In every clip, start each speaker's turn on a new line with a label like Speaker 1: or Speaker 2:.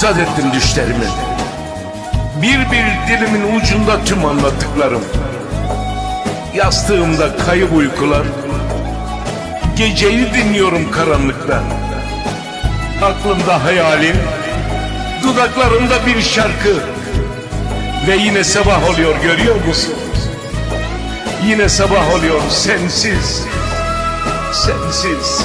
Speaker 1: azat ettim düşlerimi. Bir bir dilimin ucunda tüm anlattıklarım. Yastığımda kayıp uykular. Geceyi dinliyorum karanlıkta. Aklımda hayalin, dudaklarımda bir şarkı. Ve yine sabah oluyor görüyor musun? Yine sabah oluyor sensiz, sensiz.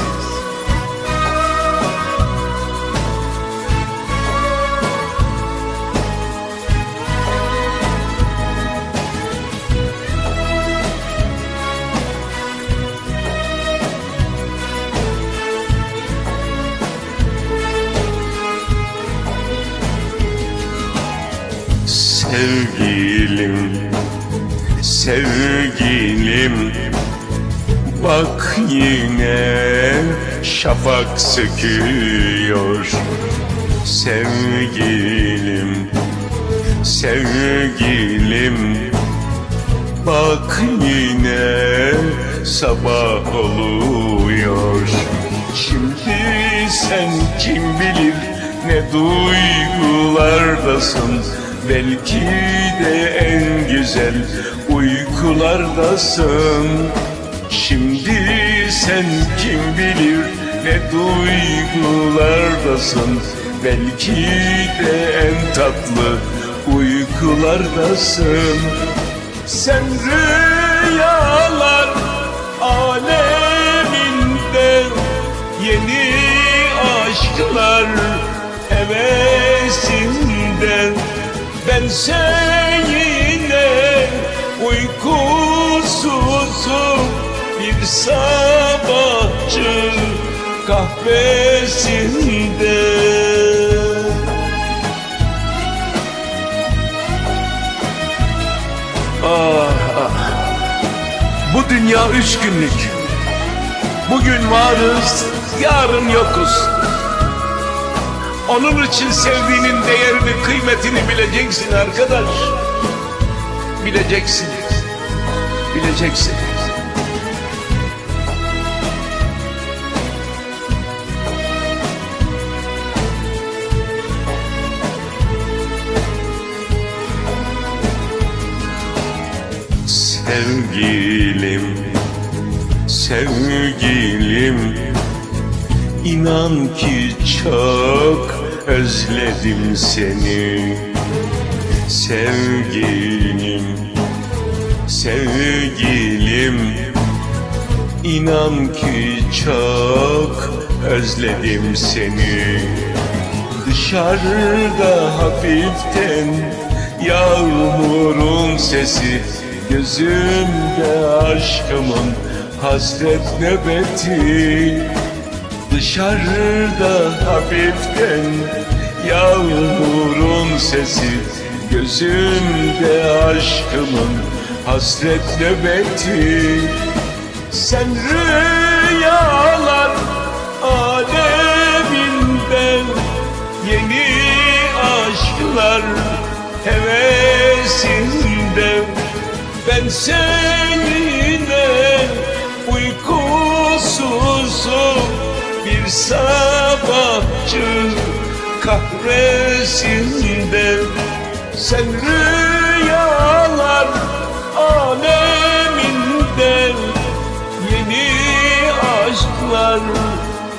Speaker 1: Sevgilim, sevgilim. Bak yine şafak söküyor. Sevgilim, sevgilim. Bak yine sabah oluyor. Şimdi sen kim bilir ne duygulardasın Belki de en güzel uykulardasın. Şimdi sen kim bilir ne duygulardasın. Belki de en tatlı uykulardasın. Sen rüyalar Bense yine uykusuzum Bir sabahçı kahvesinde. Ah ah. Bu dünya üç günlük. Bugün varız, yarın yokuz onun için sevdiğinin değerini, kıymetini bileceksin arkadaş. Bileceksin. Bileceksin. Sevgilim, sevgilim İnan ki çok özledim seni. Sevgilim, sevgilim. İnan ki çok özledim seni. Dışarıda hafiften yağmurun sesi Gözümde aşkımın hasret nöbeti Dışarıda hafiften yağmurun sesi Gözümde aşkımın hasret nöbeti Sen rüyalar aleminden Yeni aşklar hevesinde. Ben seninle uykusuzum bir sabahçı kahvesinde Sen rüyalar aleminden Yeni aşklar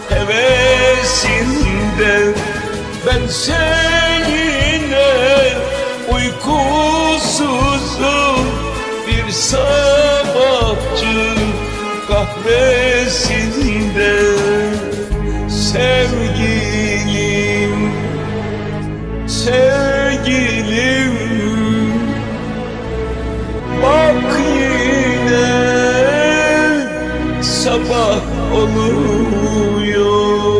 Speaker 1: hevesinde. Ben seninle uykusuzum bir sabahçı kahvesinde Sevgilim, sevgilim. Bak yine sabah oluyor